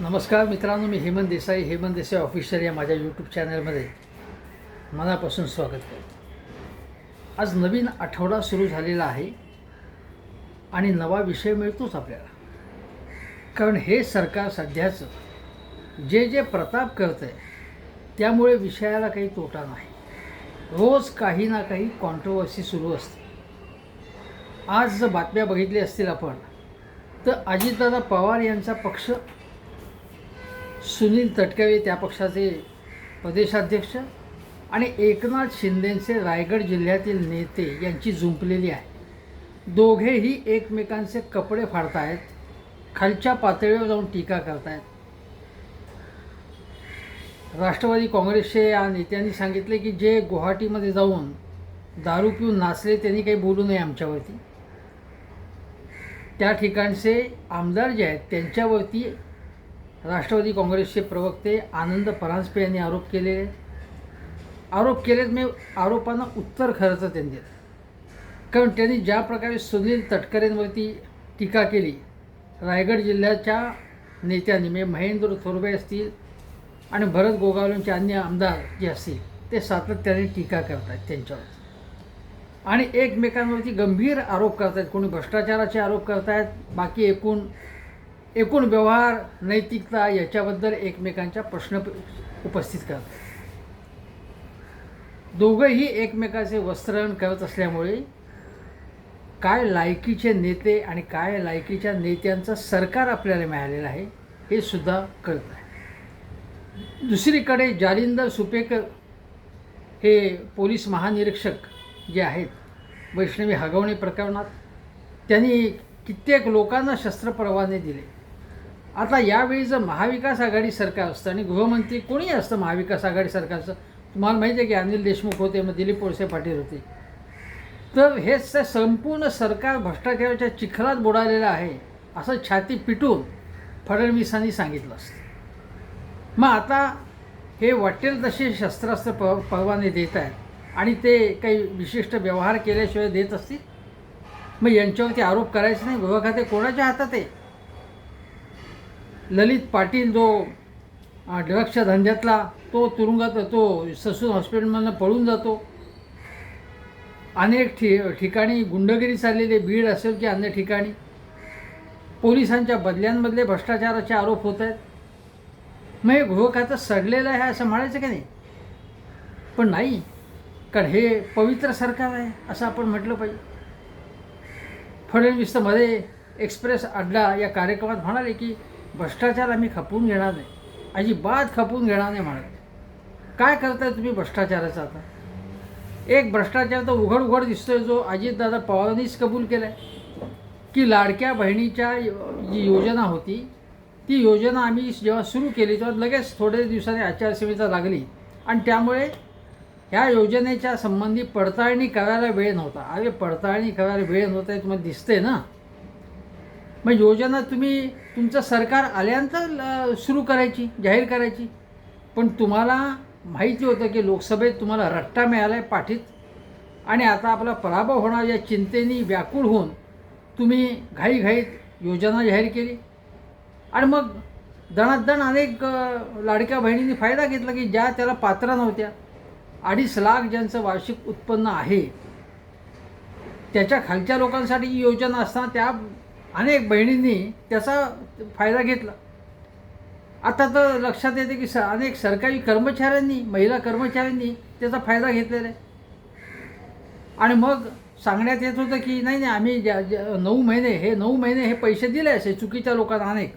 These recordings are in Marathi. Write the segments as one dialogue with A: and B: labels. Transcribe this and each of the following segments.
A: नमस्कार मित्रांनो मी हेमंत देसाई हेमंत देसाई ऑफिशियल या माझ्या यूट्यूब चॅनलमध्ये मनापासून स्वागत करतो. आज नवीन आठवडा सुरू झालेला आहे आणि नवा विषय मिळतोच आपल्याला. कारण हे सरकार सध्याचं जे जे प्रताप करतं आहे त्यामुळे विषयाला काही तोटा नाही. रोज काही ना काही कॉन्ट्रोवर्सी सुरू असते. आज जर बातम्या बघितली असतील आपण तर अजितदादा पवार यांचा पक्ष सुनील तटकरे त्या पक्षाचे प्रदेशाध्यक्ष आणि एकनाथ शिंदेंचे रायगड जिल्ह्यातील नेते यांची जुंपलेली आहे. दोघेही एकमेकांचे कपडे फाडतायत खालच्या पातळीवर जाऊन टीका करतायत. राष्ट्रवादी काँग्रेसचे या नेत्यांनी सांगितले की जे गुवाहाटीमध्ये जाऊन दारू पिऊन नाचले त्यांनी काही बोलू नये आमच्यावरती. त्या ठिकाणचे आमदार जे आहेत त्यांच्यावरती राष्ट्रवादी काँग्रेसचे प्रवक्ते आनंद परांजपे यांनी आरोप केलेले. आरोप केलेत मी आरोपांना उत्तर खरंच त्यांनी दिलं. कारण त्यांनी ज्या प्रकारे सुनील तटकरेंवरती टीका केली रायगड जिल्ह्याच्या नेत्यांनी म्हणजे महेंद्र थोरबे असतील आणि भरत गोगावलेंचे अन्य आमदार जे असतील ते सातत्याने टीका करत आहेत त्यांच्यावर. आणि एकमेकांवरती गंभीर आरोप करतायत. कोणी भ्रष्टाचाराचे आरोप करतायत बाकी एकूण एकूण व्यवहार नैतिकता याच्याबद्दल एकमेकांच्या प्रश्न उपस्थित करतात. दोघंही एकमेकाचे वस्त्रहरण करत असल्यामुळे काय लायकीचे नेते आणि काय लायकीच्या नेत्यांचं सरकार आपल्याला मिळालेलं आहे हे सुद्धा कळत आहे दुसरीकडे जालिंदर सुपेकर हे पोलीस महानिरीक्षक जे आहेत वैष्णवी हगवणे प्रकरणात त्यांनी कित्येक लोकांना शस्त्र परवाने दिले. आता यावेळी जर महाविकास आघाडी सरकार असतं आणि गृहमंत्री कोणी असतं महाविकास आघाडी सरकारचं? तुम्हाला माहिती आहे की अनिल देशमुख होते मग दिलीप वळसे पाटील होते. तर हे संपूर्ण सरकार भ्रष्टाचाराच्या चिखलात बुडालेलं आहे असं छाती पिटून फडणवीसांनी सांगितलं असतं. मग आता हे वाटेल तसे शस्त्रास्त्र प परवाने देत आहेत आणि ते काही विशिष्ट व्यवहार केल्याशिवाय देत असतील? मग यांच्यावरती आरोप करायचे नाही? गृह खाते कोणाच्या हातात आहे? ललित पाटील जो ड्रग्सच्या धंद्यातला तो तुरुंगात तो ससून हॉस्पिटलमधनं पळून जातो. अनेक ठि ठिकाणी गुंडगिरी चाललेले बीड असेल की अन्य ठिकाणी. पोलिसांच्या बदल्यांमधले भ्रष्टाचाराचे आरोप होत आहेत. मग हे गृहखातं सडलेलं आहे असं म्हणायचं की नाही? पण नाही कारण हे पवित्र सरकार आहे असं आपण म्हटलं पाहिजे. फडणवीस तर मध्ये एक्सप्रेस अड्डा या कार्यक्रमात म्हणाले की भ्रष्टाचार आम्ही खपवून घेणार नाही. अजिबात खपवून घेणार नाही म्हणत काय करताय तुम्ही भ्रष्टाचाराचा आता? एक भ्रष्टाचार तर उघड उघड दिसतोय जो अजितदादा पवारांनीच कबूल केला आहे की लाडक्या बहिणीच्या जी योजना होती ती योजना आम्ही जेव्हा सुरू केली तेव्हा लगेच थोडे दिवसांनी आचारसंहिता लागली. आणि त्यामुळे ह्या योजनेच्या संबंधी पडताळणी करायला वेळ नव्हता. अरे पडताळणी करायला वेळ नव्हता हे तुम्हाला दिसते ना? मग योजना तुम्ही तुमचं सरकार आल्यानंतर ल- सुरू करायची जाहीर करायची. पण तुम्हाला माहिती होतं की लोकसभेत तुम्हाला रट्टा मिळाला आहे पाठीत. आणि आता आपला पराभव होणार या चिंतेने व्याकुळ होऊन तुम्ही घाईघाईत योजना जाहीर केली. आणि मग दणादण अनेक लाडक्या बहिणींनी फायदा घेतला की ज्या त्याला पात्र नव्हत्या. अडीच लाख ज्यांचं वार्षिक उत्पन्न आहे त्याच्या खालच्या लोकांसाठी ही योजना असताना त्या अनेक बहिणींनी त्याचा फायदा घेतला. आता तर लक्षात येते की स अनेक सरकारी कर्मचाऱ्यांनी महिला कर्मचाऱ्यांनी त्याचा फायदा घेतलेला आहे. आणि मग सांगण्यात येत होतं की नाही नाही आम्ही ज्या ज्या- नऊ महिने हे नऊ महिने हे पैसे दिले असे चुकीच्या लोकांना अनेक.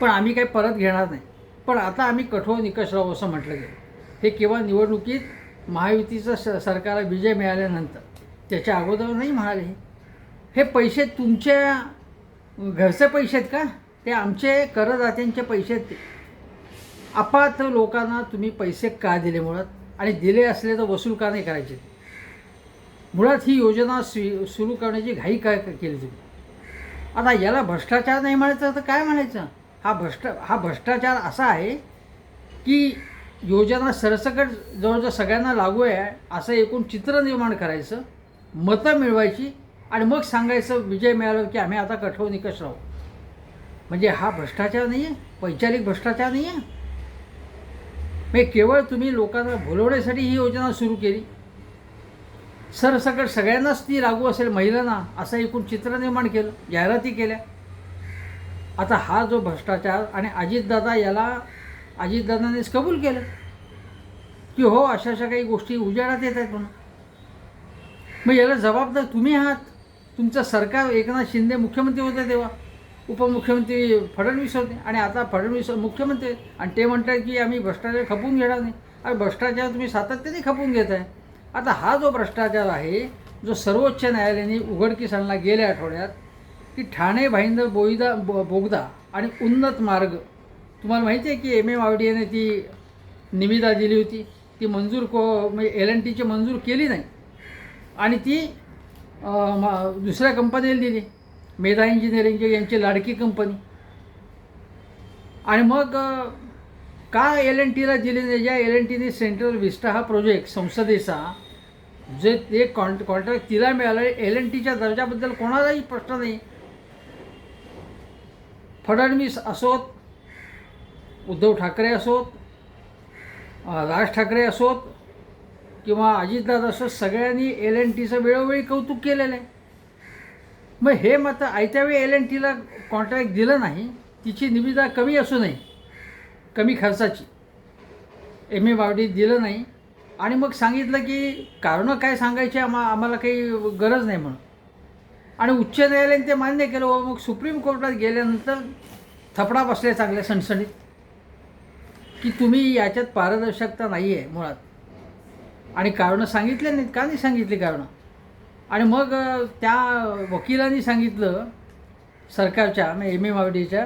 A: पण आम्ही काही परत घेणार नाही. पण आता आम्ही कठोर निकष राहू असं म्हटलं गेलं. हे केवळ निवडणुकीत महायुतीचं स सरकारला विजय मिळाल्यानंतर. त्याच्या अगोदर नाही म्हणाले हे. पैसे तुमच्या घरचे पैसे आहेत का? ते आमचे करदात्यांचे पैसे आहेत. ते अपात्र लोकांना तुम्ही पैसे का दिले मुळात? आणि दिले असले तर वसूल का नाही करायचे? मुळात ही योजना स्वी सुरू करण्याची घाई काय केली तुम्ही? आता याला भ्रष्टाचार नाही म्हणायचं तर काय म्हणायचं? हा भ्रष्ट हा भ्रष्टाचार असा आहे की योजना सरसकट जवळजवळ सगळ्यांना लागू आहे असं एकूण चित्र निर्माण करायचं मतं मिळवायची आणि मग सांगायचं विजय मिळालं की आम्ही आता कठोर निकष राहू. म्हणजे हा भ्रष्टाचार नाही आहे वैचारिक भ्रष्टाचार नाही आहे म्हणजे केवळ तुम्ही लोकांना भुलवण्यासाठी ही योजना सुरू केली. सरसकट सगळ्यांनाच ती लागू असेल महिलांना असं एकूण चित्र निर्माण केलं जाहिराती केल्या. आता हा जो भ्रष्टाचार आणि अजितदादा याला अजितदादानेच कबूल केलं. की हो अशा अशा काही गोष्टी उजेडात येत आहेत म्हणून. मग याला जबाबदार तुम्ही आहात. तुमचं सरकार एकनाथ शिंदे मुख्यमंत्री होते तेव्हा. उपमुख्यमंत्री फडणवीस होते. आणि आता फडणवीस मुख्यमंत्री आणि ते म्हणतात की आम्ही भ्रष्टाचार खपून घेणार नाही. अरे भ्रष्टाचार तुम्ही सातत्याने खपून घेत आहे. आता हा जो भ्रष्टाचार आहे जो सर्वोच्च न्यायालयाने उघडकीस आणला गेल्या आठवड्यात की ठाणे भाईंदर बोईदा बो बोगदा आणि उन्नत मार्ग. तुम्हाला माहिती आहे की एम एम आवडीने ती निविदा दिली होती. ती मंजूर को म्हणजे एल एन टीची मंजूर केली नाही. आणि ती दुसऱ्या कंपनीला दिली. मेधा इंजिनिअरिंगची यांची लाडकी कंपनी. आणि मग का एल एन टीला दिली नाही? ज्या एल एन टीने सेंट्रल विस्टा हा प्रोजेक्ट संसदेचा जे ते कॉन्ट कॉन्ट्रॅक्ट तिला मिळालं एल एन टीच्या दर्जाबद्दल कोणालाही प्रश्न नाही. फडणवीस असोत उद्धव ठाकरे असोत राज ठाकरे असोत किंवा अजितदादा असं सगळ्यांनी एल एन टीचं वेळोवेळी कौतुक केलेलं आहे. मग हे मात्र आयत्या वेळी एल एन टीला कॉन्ट्रॅक्ट दिलं नाही तिची निविदा कमी असू नये कमी खर्चाची. एम ए बावडी दिलं नाही. आणि मग सांगितलं की कारणं काय सांगायची आम्हा आम्हाला काही गरज नाही म्हणून. आणि उच्च न्यायालयाने ते मान्य केलं व मग सुप्रीम कोर्टात गेल्यानंतर थपडा बसल्या चांगल्या सणसणीत. की तुम्ही याच्यात पारदर्शकता नाही आहे मुळात. आणि कारणं सांगितले नाहीत. का नाही सांगितली कारणं? आणि मग त्या वकिलांनी सांगितलं सरकारच्या एम एम आवडीच्या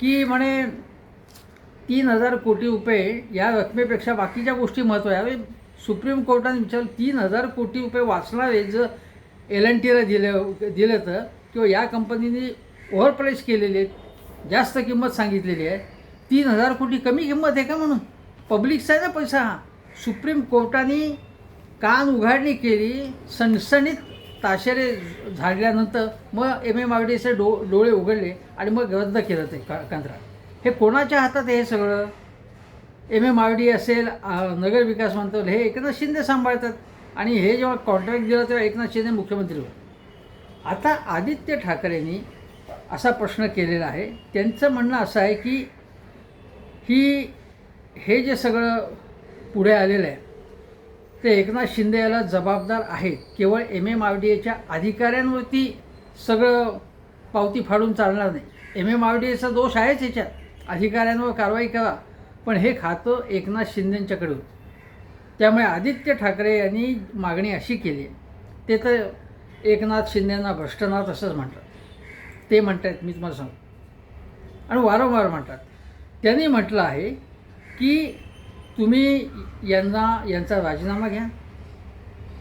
A: की म्हणे तीन हजार कोटी रुपये या रकमेपेक्षा बाकीच्या गोष्टी महत्त्व आहे. अरे सुप्रीम कोर्टाने विचारलं तीन हजार कोटी रुपये वाचणारे जर एल एन टीला दिले दिलं तर किंवा या कंपनीने ओव्हर प्राईस केलेली आहेत जास्त किंमत सांगितलेली आहे. तीन हजार कोटी कमी किंमत आहे का म्हणून? पब्लिकचा आहे ना पैसा हा. सुप्रीम कोर्टाने कान उघाडणी केली सणसणीत ताशेरे झाडल्यानंतर मग एम एम आर डो डोळे उघडले आणि मग रद्द केलं ते का कंत्राट हे कोणाच्या हातात हे सगळं? एम एम आर डी असेल नगरविकास नगर विकास हे एकनाथ शिंदे सांभाळतात. आणि हे जेव्हा कॉन्ट्रॅक्ट दिलं तेव्हा एकनाथ शिंदे मुख्यमंत्री होते. आता आदित्य ठाकरेंनी असा प्रश्न केलेला आहे. त्यांचं म्हणणं असं आहे की ही हे जे सगळं पुढे आलेलं आहे. ते एकनाथ शिंदे याला जबाबदार आहेत. केवळ एम एम आर डी एच्या अधिकाऱ्यांवरती सगळं पावती फाडून चालणार नाही. एम एम आर डी एचा दोष आहेच याच्यात. अधिकाऱ्यांवर कारवाई करा. पण हे खातं एकनाथ शिंदेंच्याकडे होतं. त्यामुळे आदित्य ठाकरे यांनी मागणी अशी केली. आहे ते तर एकनाथ शिंदेंना भ्रष्टनाथ असंच म्हणतात. ते म्हणतात मी तुम्हाला सांगतो. आणि वारंवार म्हणतात. त्यांनी म्हटलं आहे की तुम्ही यांना यांचा राजीनामा घ्या.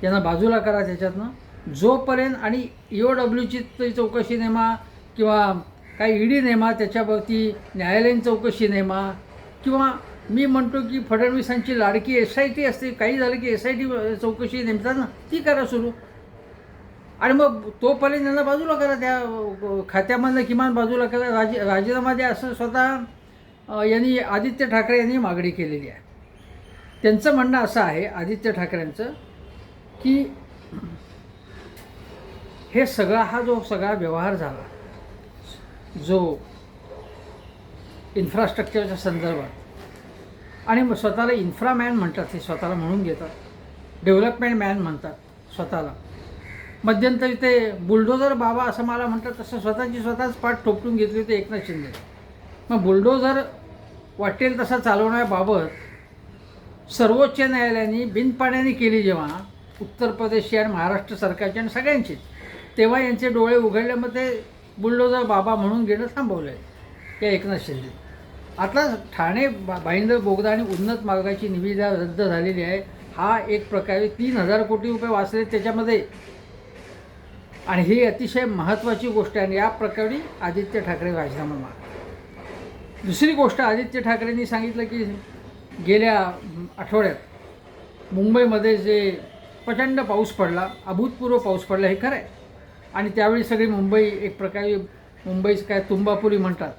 A: यांना बाजूला करा त्याच्यातनं. जोपर्यंत आणि ई ओ डब्ल्यूची चौकशी नेमा किंवा काही ईडी नेमा त्याच्यावरती न्यायालयीन चौकशी नेमा. किंवा मी म्हणतो की फडणवीसांची लाडकी एस आय टी असते काही झालं की एस आय टी चौकशी नेमतात ना ती करा सुरू. आणि मग तोपर्यंत यांना बाजूला करा त्या खात्यामधनं किमान बाजूला करा. राजी राजीनामा द्या असं स्वतः यांनी आदित्य ठाकरे यांनी मागणी केलेली आहे. त्यांचं म्हणणं असं आहे आदित्य ठाकरेंचं की हे सगळा हा जो सगळा व्यवहार झाला जो इन्फ्रास्ट्रक्चरच्या संदर्भात आणि मग स्वतःला इन्फ्रामॅन म्हणतात हे स्वतःला म्हणून घेतात डेव्हलपमेंट मॅन म्हणतात स्वतःला. मध्यंतरी ते बुलडोझर बाबा असं मला म्हणतात तसं स्वतःची स्वतःच पाठ ठोपटून घेतली होती एकनाथ शिंदे. मग बुलडोझर वाटेल तसा चालवण्याबाबत सर्वोच्च न्यायालयाने बिनपाण्याने केली जेव्हा उत्तर प्रदेशची आणि महाराष्ट्र सरकारची आणि सगळ्यांची तेव्हा यांचे डोळे उघडल्यामध्ये बुलडोजर ते बाबा म्हणून घेणं थांबवलं. आहे त्या एकनाथ शिंदे. आता ठाणे बा भाईंदर बोगदा आणि उन्नत मार्गाची निविदा रद्द झालेली आहे. हा एक प्रकारे तीन हजार कोटी रुपये वाचले त्याच्यामध्ये. आणि ही अतिशय महत्त्वाची गोष्ट आहे आणि या प्रकारे आदित्य ठाकरे राजीनामा माग दुसरी गोष्ट आदित्य ठाकरेंनी सांगितलं की गेल्या आठवड्यात मुंबईमध्ये जे प्रचंड पाऊस पडला अभूतपूर्व पाऊस पडला हे खरं आहे आणि त्यावेळी सगळी मुंबई एक प्रकारे मुंबईच काय तुंबापुरी म्हणतात.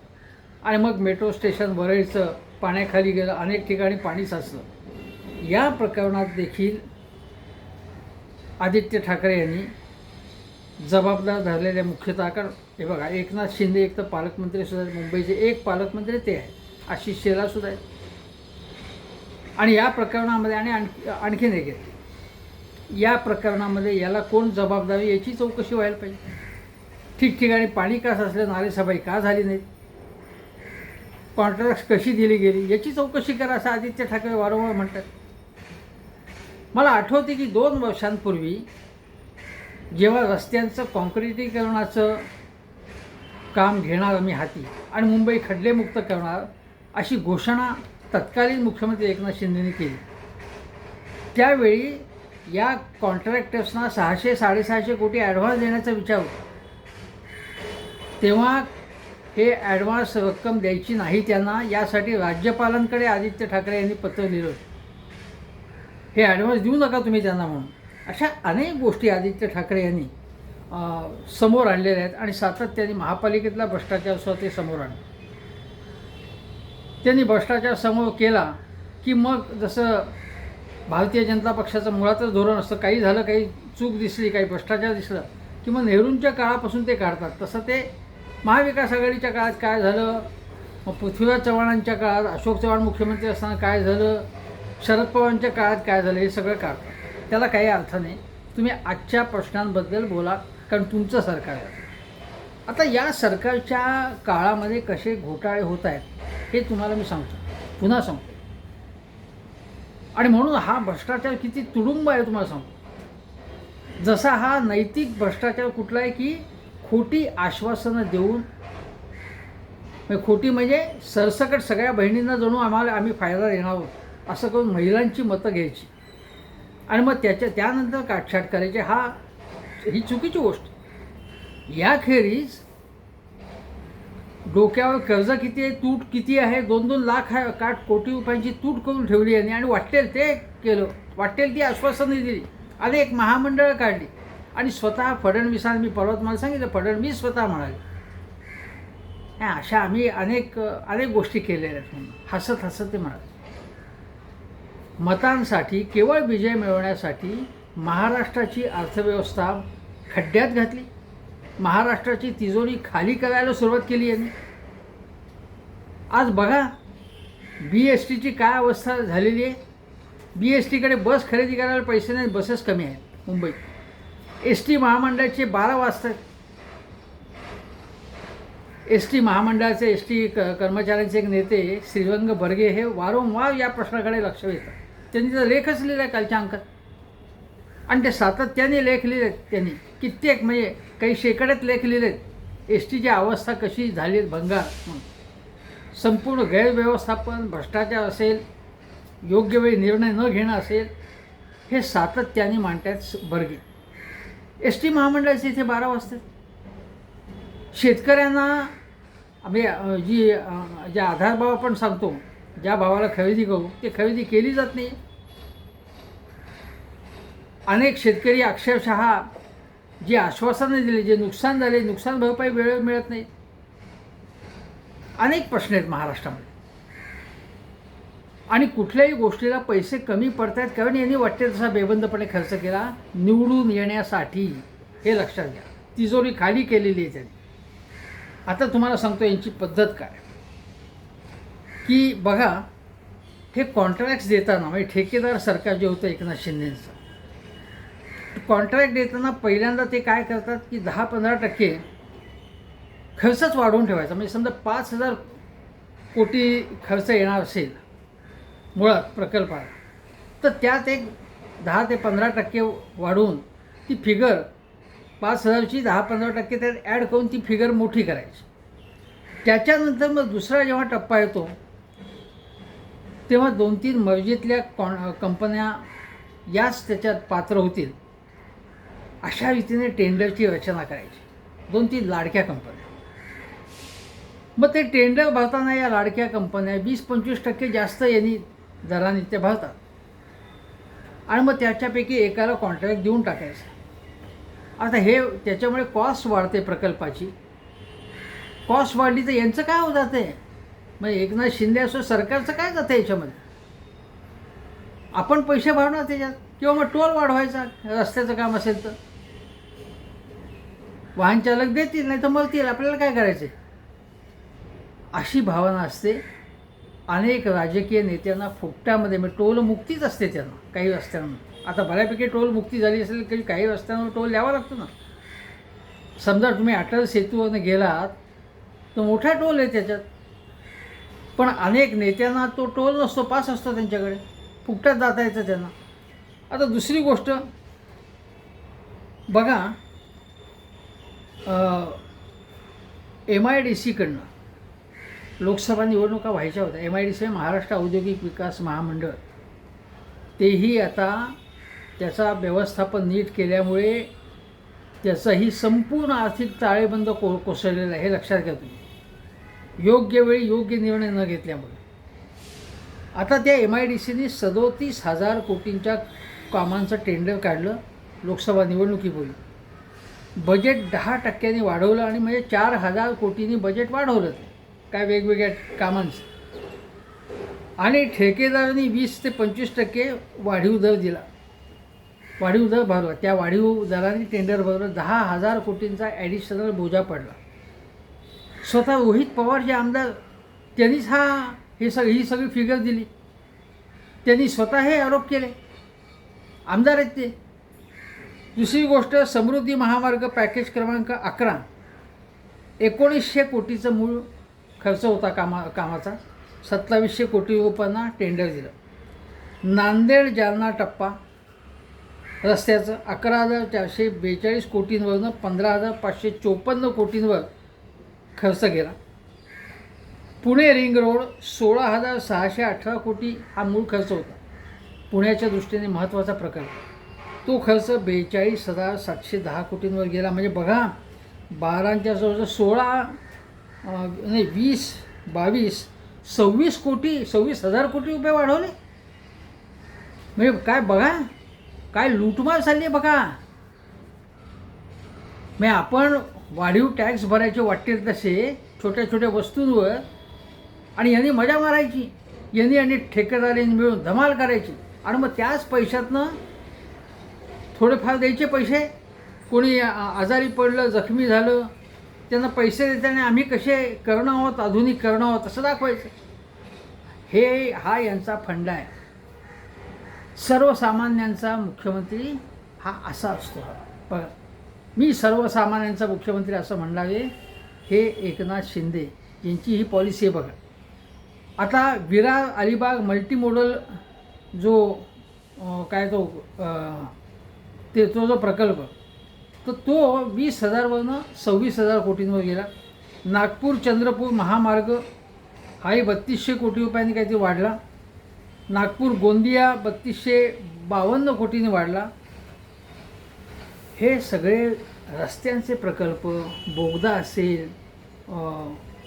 A: आणि मग मेट्रो स्टेशन वरळीचं पाण्याखाली गेलं अनेक ठिकाणी पाणी साचलं. या प्रकरणात देखील आदित्य ठाकरे यांनी जबाबदार धरलेल्या मुख्यतः कारण हे बघा एकनाथ शिंदे एक तर पालकमंत्री सुद्धा मुंबईचे एक पालकमंत्री ते आहे आशिष शेलार सुद्धा आणि या प्रकरणामध्ये आणि आणखी आणखीन एक आहे. या प्रकरणामध्ये याला कोण जबाबदारी याची चौकशी व्हायला पाहिजे. ठिकठिकाणी पाणी का असल्या नालेसफाई का झाली नाही कॉन्ट्रॅक्ट कशी दिली गेली? याची चौकशी करा असं आदित्य ठाकरे वारंवार म्हणतात. मला आठवते की दोन वर्षांपूर्वी जेव्हा रस्त्यांचं कॉन्क्रिटीकरणाचं काम घेणार आम्ही हाती आणि मुंबई खड्डेमुक्त करणार अशी घोषणा तत्कालीन मुख्यमंत्री एकनाथ शिंदेने केली. त्यावेळी या कॉन्ट्रॅक्टर्सना सहाशे साडेसहाशे कोटी ॲडव्हान्स देण्याचा विचार होता. तेव्हा हे ॲडव्हान्स रक्कम द्यायची नाही त्यांना यासाठी राज्यपालांकडे आदित्य ठाकरे यांनी पत्र लिहिलं हे ॲडव्हान्स देऊ नका तुम्ही त्यांना म्हणून. अशा अनेक गोष्टी आदित्य ठाकरे यांनी समोर आणलेल्या आहेत आणि सातत्याने महापालिकेतला भ्रष्टाचार सुद्धा ते समोर आणले. त्यांनी भ्रष्टाचार समोर केला की मग जसं भारतीय जनता पक्षाचं मुळातच धोरण असतं काही झालं काही चूक दिसली काही भ्रष्टाचार दिसलं की मग नेहरूंच्या काळापासून ते काढतात. तसं ते महाविकास आघाडीच्या काळात काय झालं? मग पृथ्वीराज चव्हाणांच्या काळात अशोक चव्हाण मुख्यमंत्री असताना काय झालं? शरद पवारांच्या काळात काय झालं? हे सगळं काढतात. त्याला काही अर्थ नाही. तुम्ही आजच्या प्रश्नांबद्दल बोला कारण तुमचं सरकार आहे. आता या सरकारच्या काळामध्ये कसे घोटाळे होत आहेत हे तुम्हाला मी सांगतो. पुन्हा सांगतो. आणि म्हणून हा भ्रष्टाचार किती तुडुंब आहे तुम्हाला सांगतो. जसा हा नैतिक भ्रष्टाचार कुठला आहे की खोटी आश्वासनं देऊन म्हणजे खोटी म्हणजे सरसकट सगळ्या बहिणींना जणू आम्हाला आम्ही फायदा देणार आहोत असं करून महिलांची मतं घ्यायची. आणि मग त्याच्या त्यानंतर काटछाट करायची. हा ही चुकीची गोष्ट. याखेरीज डोक्यावर कर्ज किती आहे तूट किती आहे दोन दोन लाख आहे काठ कोटी रुपयांची तूट करून ठेवली यांनी आणि वाटेल ते केलं. वाटेल ती आश्वासनं दिली. आणि एक महामंडळ काढली. आणि स्वतः फडणवीसांनी मी पर्वत मला सांगितलं फडणवीस स्वतः म्हणाले. अशा आम्ही अनेक अनेक गोष्टी केलेल्या आहेत हसत हसत ते म्हणाले. मतांसाठी केवळ विजय मिळवण्यासाठी महाराष्ट्राची अर्थव्यवस्था खड्ड्यात घातली. महाराष्ट्राची तिजोरी खाली करायला सुरुवात केली आहे आज बघा बी एस टीची काय अवस्था झालेली आहे. बी एस टीकडे बस खरेदी करायला पैसे नाही बसेस कमी आहेत मुंबईत. एस टी महामंडळाचे बारा वाजतात एस टी महामंडळाचे एस टी क कर्मचाऱ्यांचे एक नेते श्रीरंग बर्गे हे वारंवार या प्रश्नाकडे लक्ष देतात. त्यांनी तर लेखच लिहिला आहे कालच्या अंकात. आणि ते सातत्याने लेख लिहिलेत त्यांनी. कित्येक म्हणजे काही शेकड्यात लेख लिहिलेत एस टीची अवस्था कशी झाली भंगार म्हणून. संपूर्ण गैरव्यवस्थापन भ्रष्टाचार असेल योग्य वेळी निर्णय न घेणं असेल हे सातत्याने मांडतात बर्गे एस टी महामंडळाचे इथे बारा वाजतात शेतकऱ्यांना आम्ही जी ज्या जे आधारभाव आपण सांगतो ज्या भावाला खरेदी करू ते खरेदी केली जात नाही. अनेक शेतकरी अक्षरशः जी आश्वासनं दिली जे नुकसान झाले नुकसान भरपाई वेळेवर मिळत नाही. अनेक प्रश्न आहेत महाराष्ट्रामध्ये. आणि कुठल्याही गोष्टीला पैसे कमी पडत आहेत कारण यांनी वाटते तसा बेबंदपणे खर्च केला निवडून येण्यासाठी. हे लक्षात घ्या. तिजोरी खाली केलेली आहे त्यांनी. आता तुम्हाला सांगतो यांची पद्धत काय की बघा हे कॉन्ट्रॅक्ट्स देताना म्हणजे ठेकेदार सरकार जे होतं एकनाथ शिंदेचं कॉन्ट्रॅक्ट देताना पहिल्यांदा ते काय करतात की दहा पंधरा टक्के खर्चच वाढवून ठेवायचा. म्हणजे समजा पाच हजार कोटी खर्च येणार असेल मुळात प्रकल्पात तर त्यात एक दहा ते पंधरा टक्के वाढवून ती फिगर पाच हजारची दहा पंधरा टक्के त्यात ॲड करून ती फिगर मोठी करायची. त्याच्यानंतर मग दुसरा जेव्हा टप्पा येतो तेव्हा दोन तीन मर्जीतल्या कॉन कंपन्या याच त्याच्यात पात्र होतील. अशा रीतीने टेंडरची रचना करायची. दोन तीन लाडक्या कंपन्या. मग ते टेंडर भरताना या लाडक्या कंपन्या वीस पंचवीस टक्के जास्त यांनी दराने ते भरतात. आणि मग त्याच्यापैकी एकाला कॉन्ट्रॅक्ट देऊन टाकायचं. आता हे त्याच्यामुळे कॉस्ट वाढते प्रकल्पाची. कॉस्ट वाढली तर यांचं काय होत जाते? मग एकनाथ शिंदे असो सरकारचं काय जातं याच्यामध्ये? आपण पैसे भरणार त्याच्यात? किंवा मग टोल वाढवायचा रस्त्याचं काम असेल तर. वाहन चालक देतील नाही तर मरतील. आपल्याला काय करायचे अशी भावना असते. अनेक राजकीय नेत्यांना फुकट्यामध्ये म्हणजे टोल मुक्तीच असते त्यांना काही रस्त्यांवर. आता बऱ्यापैकी टोल मुक्ती झाली असेल तरी काही रस्त्यांवर टोल द्यावा लागतो ना. समजा तुम्ही अटल सेतूवरनं गेलात तर मोठा टोल आहे त्याच्यात. पण अनेक नेत्यांना तो टोल नसतो पास असतो त्यांच्याकडे. फुकट्यात जाता येतं त्यांना. आता दुसरी गोष्ट बघा एम आय डी सीकडनं लोकसभा निवडणुका व्हायच्या होत्या. M I D C Maharashtra औद्योगिक विकास महामंडळ. तेही आता त्याचा व्यवस्थापन नीट केल्यामुळे त्याचाही संपूर्ण आर्थिक ताळेबंद को कोसळलेला आहे हे लक्षात घ्या तुम्ही. योग्य वेळी योग्य निर्णय न घेतल्यामुळे. आता त्या एम आय डी सीने सदोतीस हजार कोटींच्या कामांचं टेंडर काढलं लोकसभा निवडणुकीपूर्वी बजेट दहा टक्क्यांनी वाढवलं आणि म्हणजे चार हजार कोटींनी बजेट वाढवलं. ते काय वेगवेगळ्या कामांचं. आणि ठेकेदारांनी वीस ते पंचवीस टक्के वाढीव दर दिला. वाढीव दर भरला. त्या वाढीव दराने टेंडर भरलं. दहा हजार कोटींचा ॲडिशनल बोजा पडला. स्वतः रोहित पवार जे आमदार त्यांनीच हा हे सग ही सगळी फिगर दिली. त्यांनी स्वतः हे आरोप केले. आमदार आहेत ते. दुसरी गोष्ट समृद्धी महामार्ग पॅकेज क्रमांक अकरा. एकोणीसशे कोटीचं मूळ खर्च होता कामा कामाचा. सत्तावीसशे कोटी रुपयांना टेंडर दिलं. नांदेड जालना टप्पा. रस्त्याचं अकरा हजार चारशे बेचाळीस कोटींवरनं पंधरा हजार पाचशे चोपन्न कोटींवर खर्च गेला पुणे रिंग रोड सोळा हजार सहाशे अठरा कोटी हा मूळ खर्च होता. पुण्याच्या दृष्टीने महत्त्वाचा प्रकल्प. तो खर्च बेचाळीस हजार सातशे दहा कोटींवर गेला. म्हणजे बघा बारांच्या जवळजवळ सोळा नाही वीस बावीस सव्वीस कोटी सव्वीस हजार कोटी रुपये वाढवले. म्हणजे काय बघा काय लूटमार चालली आहे बघा. म्हणजे आपण वाढीव टॅक्स भरायचे वाटतील तसे छोट्या छोट्या वस्तूंवर आणि यांनी मजा मारायची. यांनी आणि ठेकेदारांनी मिळून धमाल करायची. आणि मग त्याच पैशातनं थोडेफार द्यायचे पैसे. कोणी आजारी पडलं जखमी झालं त्यांना पैसे देताना आम्ही कसे करणं आहोत आधुनिक करणं आहोत असं दाखवायचं. हे हा यांचा फंडा आहे. सर्वसामान्यांचा मुख्यमंत्री हा असा असतो. बघा मी सर्वसामान्यांचा मुख्यमंत्री असं म्हणणारे हे एकनाथ शिंदे यांची ही पॉलिसी आहे बघा. आता विरार अलिबाग मल्टीमोडल जो काय तो ते तो जो प्रकल्प तर तो वीस हजारवरनं सव्वीस हजार कोटींवर गेला. नागपूर चंद्रपूर महामार्ग हाही बत्तीसशे कोटी रुपयांनी काहीतरी वाढला. नागपूर गोंदिया बत्तीसशे बावन्न कोटीने वाढला. हे सगळे रस्त्यांचे प्रकल्प बोगदा असेल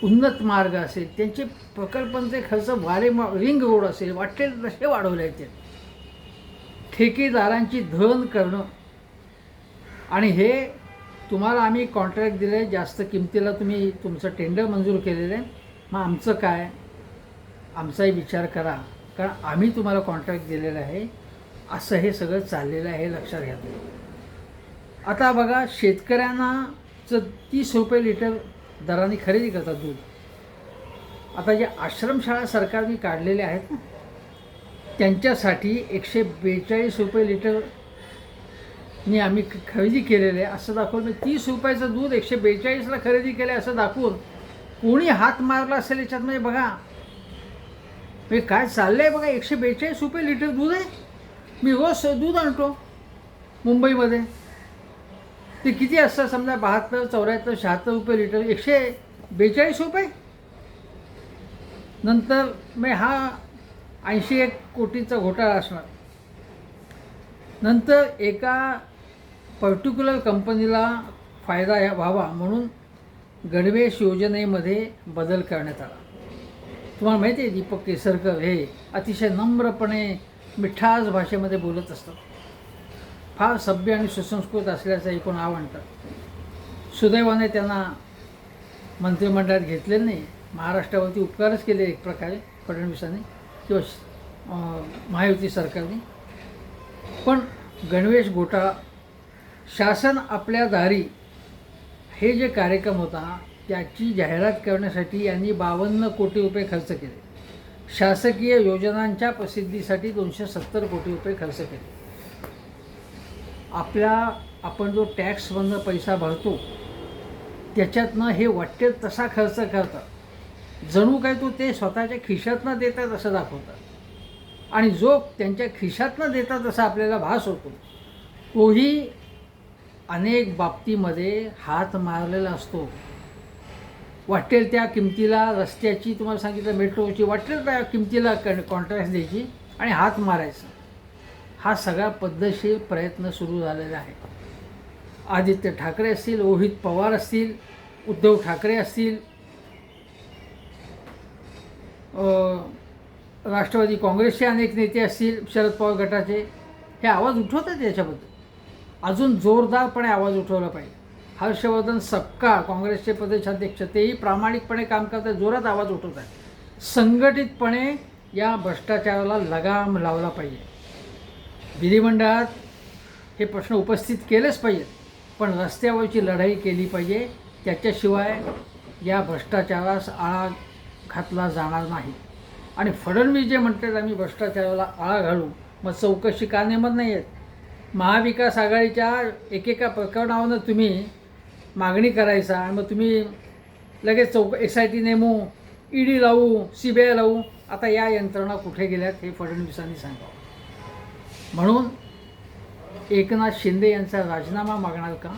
A: उन्नत मार्ग असेल त्यांचे प्रकल्पांचे खर्च वारे मा रिंग रोड असेल वाटेल तसे वाढवले आहेत ठेकेदारांची धन करणं. आणि हे तुम्हाला आम्ही कॉन्ट्रॅक्ट दिलं आहे जास्त किमतीला तुम्ही तुमचं टेंडर मंजूर केलेलं आहे. मग आमचं काय? आमचाही विचार करा. कारण आम्ही तुम्हाला कॉन्ट्रॅक्ट दिलेलं आहे. असं हे सगळं चाललेलं आहे हे लक्षात घ्या आता बघा शेतकऱ्यांनाचं तीस रुपये लिटर दराने खरेदी करतात दूध. आता जे आश्रमशाळा सरकारने काढलेल्या आहेत. ना त्यांच्यासाठी एकशे बेचाळीस रुपये लिटरनी आम्ही खरेदी केलेले आहे. असं दाखवून मी तीस रुपयाचं दूध एकशे बेचाळीसला खरेदी केलं आहे असं दाखवून कोणी हात मारला असेल याच्यात म्हणजे बघा. म्हणजे काय चाललं आहे बघा एकशे बेचाळीस रुपये लिटर दूध आहे. मी रोज दूध आणतो मुंबईमध्ये. ते किती असतं समजा बहात्तर चौऱ्याहत्तर शहात्तर रुपये लिटर? एकशे बेचाळीस रुपये? नंतर मग हा ऐंशी एक कोटीचा घोटाळा असणार. नंतर एका पर्टिक्युलर कंपनीला फायदा व्हावा म्हणून गणवेश योजनेमध्ये बदल करण्यात आला. तुम्हाला माहिती आहे दीपक केसरकर हे अतिशय नम्रपणे मिठास भाषेमध्ये बोलत असतात. फार सभ्य आणि सुसंस्कृत असल्याचं एकूण नाव सुदैवाने त्यांना मंत्रिमंडळात घेतलेलं नाही. महाराष्ट्रावरती उपकारच केले एक प्रकारे फडणवीसांनी किंवा महायुती सरकारने. पण गणवेश घोटाळा शासन आपल्या दारी हे जे कार्यक्रम होता त्याची जाहिरात करण्यासाठी यांनी बावन्न कोटी रुपये खर्च केले. शासकीय योजनांच्या प्रसिद्धीसाठी दोनशे सत्तर कोटी रुपये खर्च केले. आपल्या आपण जो टॅक्समधनं पैसा भरतो त्याच्यातनं हे वाटेल तसा खर्च करतात. जणू काय तो ते स्वतःच्या खिशातनं देतात असं दाखवतात. आणि जो त्यांच्या खिशातनं देतात असा आपल्याला भास होतो तोही अनेक बाबतीमध्ये हात मारलेला असतो. वाटेल त्या किमतीला रस्त्याची तुम्हाला सांगितलं मेट्रोची वाटेल त्या किमतीला कॉन्ट्रॅक्ट द्यायची आणि हात मारायचा. हा सगळा पद्धतशीर प्रयत्न सुरू झालेला आहे. आदित्य ठाकरे असतील रोहित पवार असतील उद्धव ठाकरे असतील राष्ट्रवादी काँग्रेसचे अनेक नेते असतील शरद पवार गटाचे हे आवाज उठवतात याच्याबद्दल. अजून जोरदारपणे आवाज उठवला पाहिजे. हर्षवर्धन सपकाळ काँग्रेसचे प्रदेशाध्यक्ष तेही प्रामाणिकपणे काम करतात जोरात आवाज उठवत आहेत संघटितपणे या भ्रष्टाचाराला लगाम लावला पाहिजे. विधिमंडळात हे प्रश्न उपस्थित केलेच पाहिजेत पण रस्त्यावरची लढाई केली पाहिजे त्याच्याशिवाय या भ्रष्टाचारास आळा घातला जाणार नाही. आणि फडणवीस जे म्हणतात आम्ही भ्रष्टाचाराला आळा घालू मग चौकशी का नेमत नाही आहेत महाविकास आघाडीच्या एकेका प्रकरणावरनं तुम्ही मागणी करायचा आणि मग तुम्ही लगेच चौक एस आय टी नेमू ई डी लावू सी बी आय लावू आता या यंत्रणा कुठे गेल्यात हे फडणवीसांनी सांगावं म्हणून एकनाथ शिंदे यांचा राजीनामा मागणार का?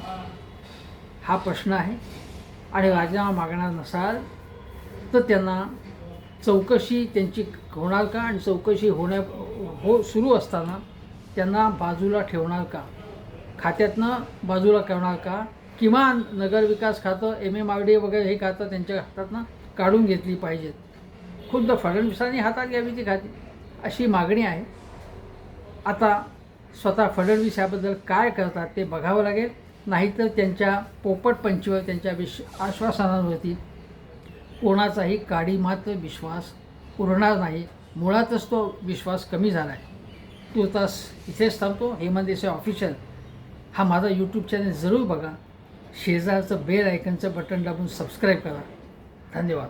A: हा प्रश्न आहे. आणि राजीनामा मागणार नसाल तर त्यांना चौकशी त्यांची होणार का? आणि चौकशी होण्या हो सुरू असताना त्यांना बाजूला ठेवणार का? खात्यातनं बाजूला करणार का? किमान नगरविकास खातं एम एम आर डी वगैरे हे खातं त्यांच्या हातातनं काढून घेतली पाहिजेत. खुद्द फडणवीसांनी हातात घ्यावी ती खाती. अशी मागणी आहे. आता स्वतः फडणवीस याबद्दल काय करतात ते बघावं लागेल. नाहीतर त्यांच्या पोपट पंचीवर त्यांच्या विश आश्वासनांवरती कोणाचाही काडी मात्र विश्वास उरणार नाही. मुळातच तो विश्वास कमी झाला आहे तुर्तास इथेच थांबतो. हेमंत देसाई ऑफिशियल हा माझा यूट्यूब चॅनल जरूर बघा. शेजारचं बेल आयकनचं बटन दाबून सबस्क्राईब करा. धन्यवाद.